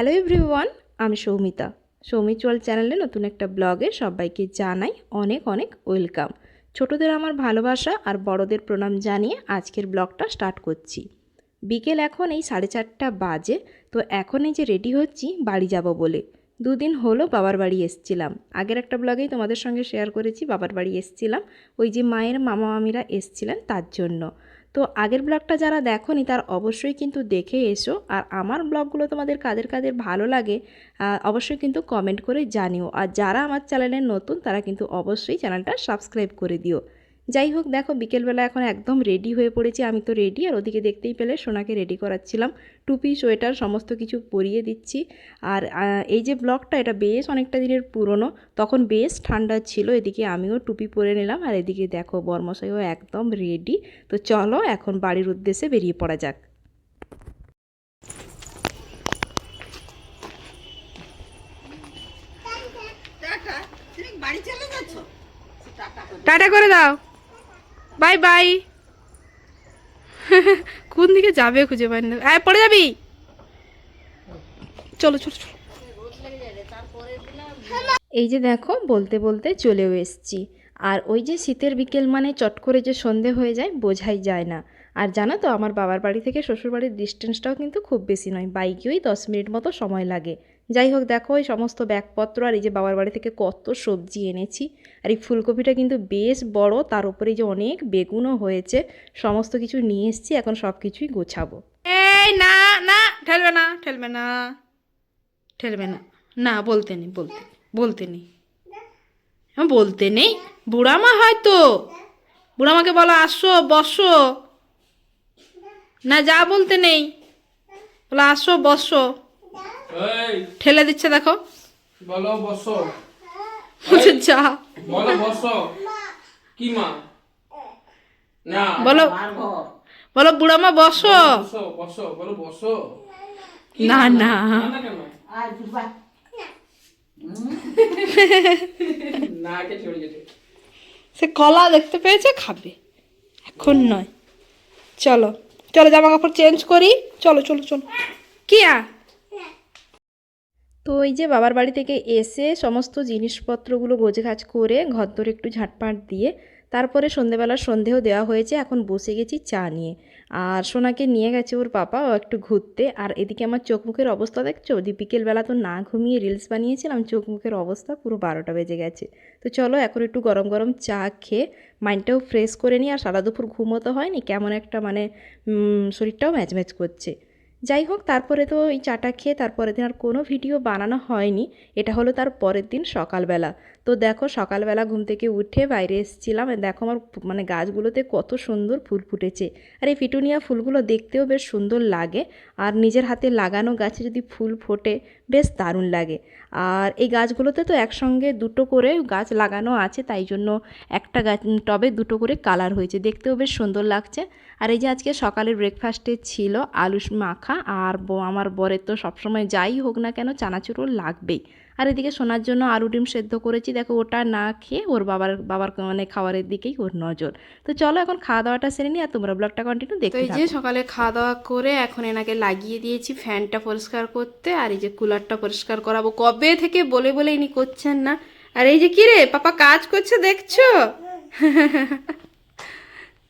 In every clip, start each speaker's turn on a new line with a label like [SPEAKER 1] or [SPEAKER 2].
[SPEAKER 1] Hello everyone, আমি সৌমিতা। সৌমিচুয়াল চ্যানেলে নতুন একটা ব্লগে সবাইকে জানাই অনেক অনেক ওয়েলকাম। ছোটদের আমার ভালোবাসা আর বড়দের প্রণাম জানিয়ে আজকের ব্লগটা স্টার্ট করছি। বিকেল এখন এই সাড়ে চারটা বাজে, তো এখন এই যে রেডি হচ্ছি, বাড়ি যাব বলে। দুদিন হলো বাবার বাড়ি এসছিলাম। আগের একটা ব্লগেই তোমাদের সঙ্গে শেয়ার করেছি, বাবার বাড়ি এসছিলাম। ওই যে মায়ের মামা মামিরা এসছিলেন তার জন্য। তো আগের ব্লগটা যারা দেখোনি, তার অবশ্যই কিন্তু দেখে এসো। আর আমার ব্লগগুলো তোমাদের কাদের কাদের ভালো লাগে অবশ্যই কিন্তু কমেন্ট করে জানিও। আর যারা আমার চ্যানেলে নতুন, তারা কিন্তু অবশ্যই চ্যানেলটা সাবস্ক্রাইব করে দিও। যাই হোক দেখো বিকেলবেলা এখন একদম রেডি হয়ে পড়েছি। আমি তো রেডি আর ওদিকে দেখতেই পেলে সোনাকে রেডি করাচ্ছিলাম। টুপি সোয়েটার সমস্ত কিছু পরিয়ে দিচ্ছি। আর এই যে ব্লগটা এটা বেশ অনেকটা দিনের পুরনো। তখন বেশ ঠান্ডা ছিল এদিকে আমিও টুপি পরে নিলাম। আর এদিকে দেখো বর্মশাইও একদম রেডি তো চলো এখন বাড়ির উদ্দেশ্যে বেরিয়ে পড়া যাক।
[SPEAKER 2] টাটা করে
[SPEAKER 1] দাও। Bye bye. কোন দিকে যাবে খুঁজে পাই না। আয় পড়ে যাবি? চলো চলো চলো। এই যে দেখো, বলতে বলতে চলেও এসছি। আর ওই যে শীতের বিকেল মানে চট করে যে সন্ধে হয়ে যায়, বোঝাই যায় না। আর জানো তো, আমার বাবার বাড়ি থেকে শ্বশুরবাড়ির ডিস্টেন্সটাও কিন্তু খুব বেশি নয়। বাইকেই দশ মিনিট মতো সময় লাগে। যাই হোক, দেখো এই সমস্ত ব্যাগপত্র আর এই যে বাবার বাড়ি থেকে কত সবজি এনেছি। আর এই ফুলকপিটা কিন্তু বেশ বড়, তার উপরে যে অনেক বেগুনও হয়েছে। সমস্ত কিছু নিয়ে এসেছি, এখন সব কিছুই গোছাবো। এই না না, ঠেলবে না ঠেলবে না ঠেলবে না। না, বলতে নেই, বলতে বলতে নেই। হ্যাঁ বলতে নেই। বুড়ামা হয়তো। বুড়ামাকে বলো, আসো, বসো। না যা বলতে নেই। বলো আসো বসো। ঠেলে দিচ্ছে দেখো।
[SPEAKER 3] বলো বসো।
[SPEAKER 1] বলছে যা।
[SPEAKER 3] বলো বসো। কি মা? না।
[SPEAKER 1] বলো বলো বুড়ামা বসো।
[SPEAKER 3] বসো বসো বলো বসো।
[SPEAKER 1] না না। সে কলা দেখতে পেয়েছে খাবে। এখন নয়। চলো। চলো জামা কাপড় চেঞ্জ করি। চলো চলো চলো। কিয়া? তো ওই যে বাবার বাড়ি থেকে এসে সমস্ত জিনিসপত্রগুলো গোছগাছ করে ঘর ধরে একটু ঝাঁটপাট দিয়ে তারপরে সন্ধেবেলা সন্ধেও দেওয়া হয়েছে, এখন বসে গেছি চা নিয়ে। আর সোনাকে নিয়ে গেছে ওর পাপা, ও একটু ঘুরতে। আর এদিকে আমার চোখ মুখের অবস্থা দেখছ? বিকেলবেলা তো না ঘুমিয়ে রিলস বানিয়েছিলাম চোখ মুখের অবস্থা পুরো বারোটা বেজে গেছে। তো চলো এখন একটু গরম গরম চা খেয়ে মাইন্ডটাও ফ্রেশ করে নিই। আর সারা দুপুর ঘুমোতে হয়নি, কেমন একটা মানে শরীরটাও ম্যাচ ম্যাচ করছে। যাই হোক তারপরে তো এই চাটা খেয়ে তারপরের দিন আর কোনো ভিডিও বানানো হয়নি। এটা হলো তার পরের দিন সকালবেলা। তো দেখো, সকালবেলা ঘুম থেকে উঠে বাইরে এসেছিলাম। দেখো আমার মানে গাছগুলোতে কত সুন্দর ফুল ফুটেছে। আর এই পিটুনিয়া ফুলগুলো দেখতেও বেশ সুন্দর লাগে। আর নিজের হাতে লাগানো গাছে যদি ফুল ফোটে, বেশ দারুণ লাগে। আর এই গাছগুলোতে তো একসঙ্গে দুটো করে গাছ লাগানো আছে, তাই জন্য একটা গাছ টবে দুটো করে কালার হয়েছে। দেখতেও বেশ সুন্দর লাগছে। আর এই যে আজকে সকালের ব্রেকফাস্টে ছিল আলু মাখা, আর আমার বরের তো সবসময় যাই হোক না কেন, চানাচুরও লাগবেই। আর এদিকে সোনার জন্য আলু ডিম সেদ্ধ করেছি। দেখো ওটা না খেয়ে ওর বাবার বাবার মানে খাবারের দিকেই ওর নজর। তো চলো এখন খাওয়া দাওয়াটা সেরে নিই আর তোমরা ব্লগটা কন্টিনিউ দেখতে এই যে সকালে খাওয়া দাওয়া করে এখন এনাকে লাগিয়ে দিয়েছি ফ্যানটা পরিষ্কার করতে। আর এই যে কুলারটা পরিষ্কার করাবো। কবে থেকে বলে বলে ইনি করছেন না। আর এই যে কি রে পাপা কাজ করছে দেখছ?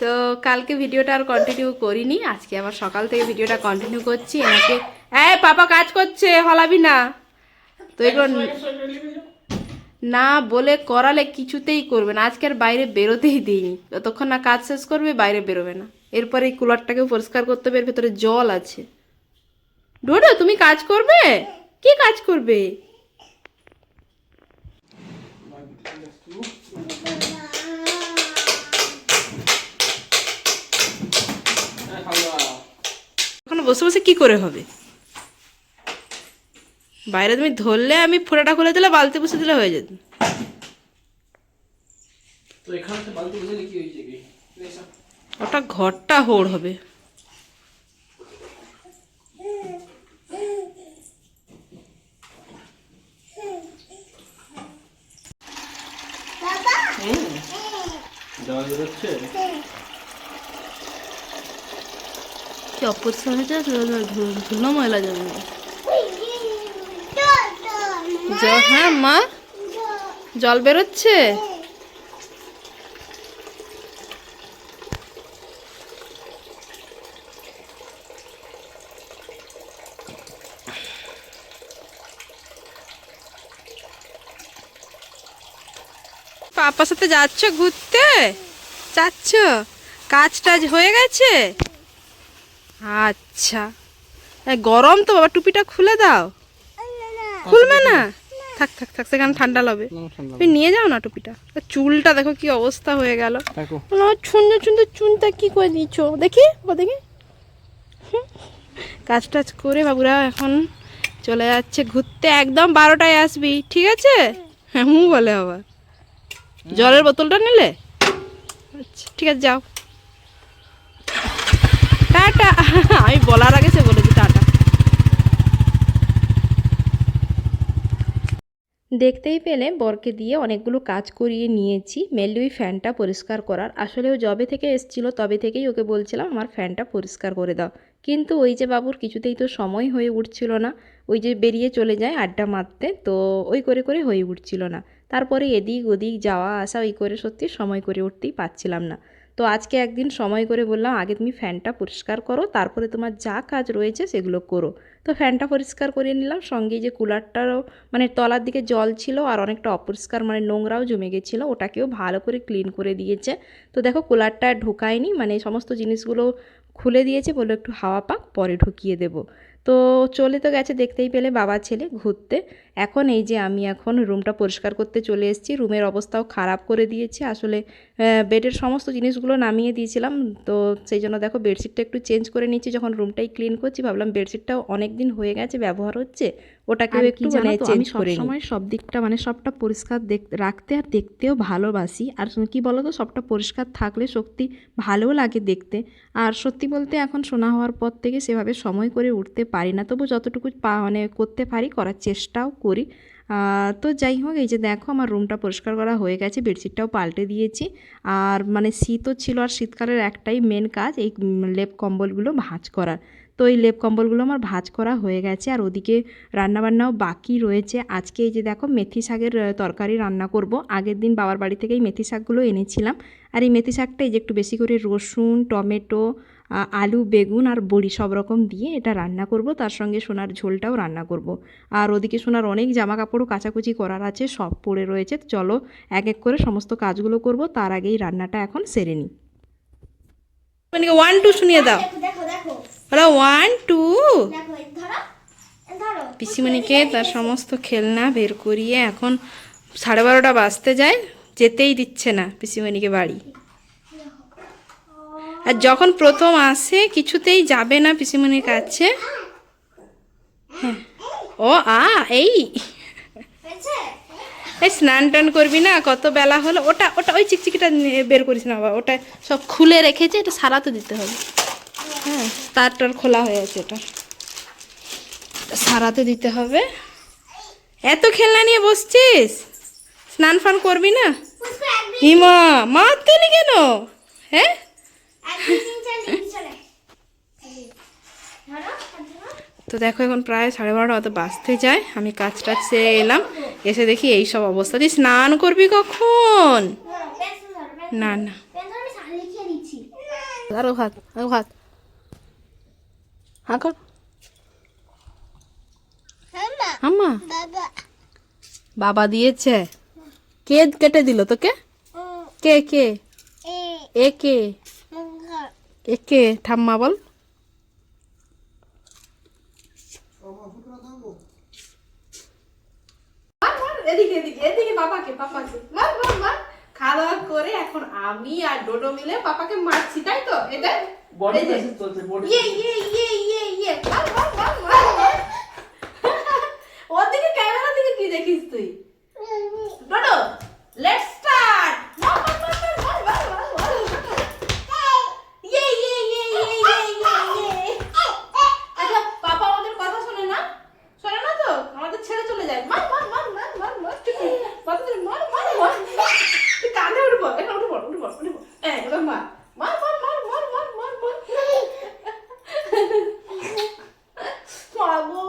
[SPEAKER 1] তো কালকে ভিডিওটা আর কন্টিনিউ করিনি। আজকে আবার সকাল থেকে ভিডিওটা কন্টিনিউ করছি। এনাকে এই পাপা কাজ করছে হলাবি না। তো এগুলো না বলে করালে কিছুতেই করবে না। আজকে আর বাইরে বেরোতেই দিইনি। যতক্ষণ না কাজ শেষ করবে বাইরে বেরোবে না। এরপরে এই কুলারটাকেও পরিষ্কার করতে হবে এর ভেতরে জল আছে। ডোডো তুমি কাজ করবে? কি কাজ করবে? এখন বসে বসে কি করে হবে? বাইরে তুমি ধরলে আমি ফোঁটাটা খুলে দিলে বালতি বসে দিলে হয়ে যেত। ওটা ঘরটা হোড় হবে। কি অপরিষ্কার হয়েছে? ধুলো ময়লা যাবে। হ্যাঁ মা? জল বেরোচ্ছে? পাপার সাথে যাচ্ছ ঘুরতে? যাচ্ছ? কাজ টাজ হয়ে গেছে? আচ্ছা। গরম তো, বাবা, টুপিটা খুলে দাও। খুলবে না? থাক থাক থাক সেখানে ঠান্ডা লাগবে তুমি নিয়ে যাও না টুপিটা। চুলটা দেখো কি অবস্থা হয়ে গেল।
[SPEAKER 3] দেখো।
[SPEAKER 1] সুন্দর সুন্দর চুনটা কি করে দিচ্ছ দেখি ও দেখি। কাজ টাজ করে বাবুরা এখন চলে যাচ্ছে ঘুরতে। একদম বারোটায় আসবি ঠিক আছে? হ্যাঁ বলে আবার। জলের বোতলটা নিলে? আচ্ছা ঠিক আছে যাও। টাটা। আমি বলার আগে সে বলেছি টাটা দেখতেই পেলে বরকে দিয়ে অনেকগুলো কাজ করিয়ে নিয়েছি। মেনলি ওই ফ্যানটা পরিষ্কার করার। আসলে ও জবে থেকে এসছিল তবে থেকেই ওকে বলছিলাম, আমার ফ্যানটা পরিষ্কার করে দাও। কিন্তু ওই যে বাবুর কিছুতেই তো সময় হয়ে উঠছিল না। ওই যে বেরিয়ে চলে যায় আড্ডা মারতে, তো ওই করে করে হয়ে উঠছিল না। তারপরে এদিক ওদিক যাওয়া আসা ওই করে সত্যি সময় করে উঠতেই পারছিলাম না। তো আজকে একদিন সময় করে বললাম, আগে তুমি ফ্যানটা পরিষ্কার করো, তারপরে তোমার যা কাজ রয়েছে সেগুলো করো। তো ফ্যানটা পরিষ্কার করে নিলাম, সঙ্গে যে কুলারটারও মানে তলার দিকে জল ছিল আর অনেকটা অপরিষ্কার মানে নোংরাও জমে গেছিল, ওটাকেও ভালো করে ক্লিন করে দিয়েছে। তো দেখো কুলারটা ঢোকায়নি মানে সমস্ত জিনিসগুলো খুলে দিয়েছে বলে একটু হাওয়া পাক, পরে ঢুকিয়ে দেব। তো চলে তো গেছে দেখতেই পেলে বাবা ছেলে ঘুরতে। এখন এই যে আমি এখন রুমটা পরিষ্কার করতে চলে এসেছি রুমের অবস্থাও খারাপ করে দিয়েছি। আসলে বেডের সমস্ত জিনিসগুলো নামিয়ে দিয়েছিলাম। তো সেই জন্য দেখো বেডশিটটা একটু চেঞ্জ করে নিচ্ছি যখন রুমটাই ক্লিন করছি ভাবলাম বেডশিটটাও অনেক দিন হয়ে গেছে ব্যবহার হচ্ছে। ওটাকেও একটু মানে চেঞ্জ করে সময় সব দিকটা মানে সবটা পরিষ্কার দেখ রাখতে আর দেখতেও ভালোবাসি। আর কি বলো তো সবটা পরিষ্কার থাকলে সত্যি ভালোও লাগে দেখতে। আর সত্যি বলতে এখন শোনা হওয়ার পর থেকে সেভাবে সময় করে উঠতে পারি না। তবু যতটুকু পা মানে করতে পারি করার চেষ্টাও করি আহ, তো যাই হোক এই যে দেখো আমার রুমটা পরিষ্কার করা হয়ে গেছে বেডশিটটাও পাল্টে দিয়েছি। আর মানে শীতও ছিল আর শীতকালের একটাই মেন কাজ এই লেপ কম্বলগুলো ভাঁজ করার। তো এই লেপ কম্বলগুলো আমার ভাঁজ করা হয়ে গেছে আর ওদিকে রান্নাবান্নাও বাকি রয়েছে। আজকে এই যে দেখো মেথি শাকের তরকারি রান্না করব। আগের দিন বাবার বাড়ি থেকে এই মেথি শাকগুলো এনেছিলাম। আর এই মেথি শাকটা এই যে একটু বেশি করে রসুন টমেটো আলু বেগুন আর বড়ি সব রকম দিয়ে এটা রান্না করব। তার সঙ্গে সোনার ঝোলটাও রান্না করব। আর ওদিকে সোনার অনেক জামা কাপড়ও কাচাকুচি করার আছে সব পড়ে রয়েছে। চলো এক এক করে সমস্ত কাজগুলো করব তার আগেই রান্নাটা এখন সেরে নিই। মানে ওয়ান টু শুনিয়ে দাও।
[SPEAKER 4] দেখো দেখো
[SPEAKER 1] ওয়ান টু পিসিমণিকে তার সমস্ত খেলনা বের করিয়ে এখন সাড়ে বারোটা বাজতে যায় যেতেই দিচ্ছে না পিসিমণিকে বাড়ি। আর যখন প্রথম আসে কিছুতেই যাবে না পিসিমণির কাছে। হ্যাঁ। ও আ এই। এই স্নান টান করবি না কত বেলা হলো। ওটা ওটা ওই চিকচিকিটা বের করিস না বাবা ওটা সব খুলে রেখেছে এটা সারা তো দিতে হবে। হ্যাঁ তারটার খোলা হয়ে আছে এটা। সারাতে দিতে হবে। এত খেলনা নিয়ে বসছিস? স্নান ফান করবি না? হিমা মারতে নি কেন? হ্যাঁ? তো দেখো এখন প্রায় সাড়ে বারোটা অত বাজতে যায়। আমি কাজ টাজ সেরে এলাম। এসে দেখি এই সব অবস্থা। তুই স্নান করবি কখন? না না। আরও হাত হ্যাঁ আম্মা।
[SPEAKER 4] বাবা
[SPEAKER 1] দিয়েছে। কে কেটে দিল তোকে? কে কে?
[SPEAKER 4] এ
[SPEAKER 1] কে? একে ঠাম্মা বল। করে এখন আমি আর ডোডো মিলে পাপাকে মারছি তাই তো? এটা হ্যাঁ এবার মার মার মার মার মার মার মার মার মাগো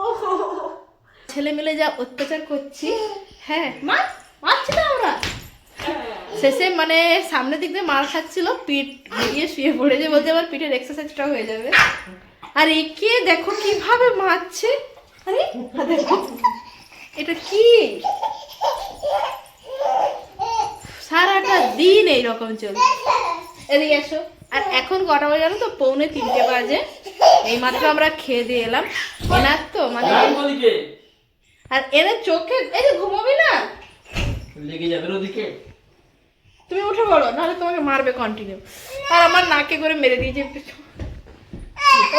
[SPEAKER 1] ছেলে মিলে যা
[SPEAKER 2] অত্যাচার করছি হ্যাঁ মা মারছি না আমরা। শেষে মানে সামনের দিক দিয়ে মার খাচ্ছিল পিঠ বেরিয়ে শুয়ে পড়েছে বলতে আবার পিঠের এক্সারসাইজটা হয়ে যাবে। আর একে দেখো কীভাবে মারছে। আরে এটা কি? সারাটা দিন এইরকম চলছে। এদিকে এসো। আর এখন কটা বাজে জানো তো? পৌনে তিনটে বাজে। এইমাত্র আমরা খেয়ে দিয়ে এলাম। এনার তো মানে
[SPEAKER 3] ওদিকে
[SPEAKER 2] আর এনে চোখে এই যে ঘুমোবি না?
[SPEAKER 3] লেগে যাবে ওদিকে।
[SPEAKER 2] তুমি উঠে পড়ো নাহলে তোমাকে মারবে কন্টিনিউ আর আমার নাকে করে মেরে দিয়েছে।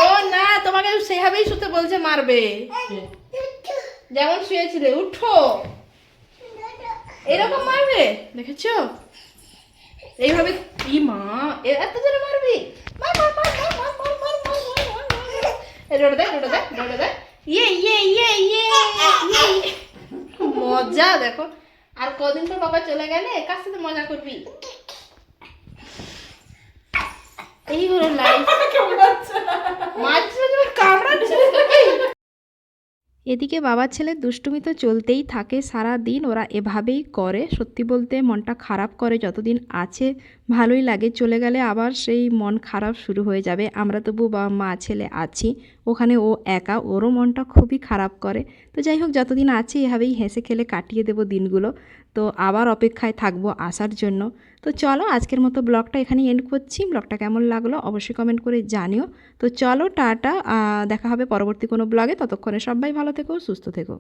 [SPEAKER 2] ও না তোমাকে সেভাবেই শুতে বলছে মারবে। যেমন শুয়েছিলে উঠো। এরকম মারবে? দেখেছ? এইভাবে ইয়ে ইয়ে ইয়ে ইয়ে ইয়ে আর কদিন বাবা চলে গেলে কার সাথে মজা করবি এই হলো লাইফ এদিকে বাবার ছেলে দুষ্টুমি তো চলতেই থাকে সারা দিন ওরা এভাবেই করে সত্যি বলতে মনটা খারাপ করে যতদিন আছে ভালোই লাগে, চলে গেলে আবার সেই মন খারাপ শুরু হয়ে যাবে। আমরা তবু বাবা মা ছেলে আছি, ওখানে ও একা, ওরও মনটা খুবই খারাপ করে। তো যাই হোক, যতদিন আছে এভাবেই হেসে খেলে কাটিয়ে দেবো দিনগুলো। তো আবার অপেক্ষায় থাকব আসার জন্য। তো চলো, আজকের মতো ব্লগটা এখানেই এন্ড করছি। ব্লগটা কেমন লাগল অবশ্যই কমেন্ট করে জানিও। তো চলো, টাটা দেখা হবে পরবর্তী কোনো ব্লগে। ততক্ষণে সবাই ভালো থেকো, সুস্থ থেকো।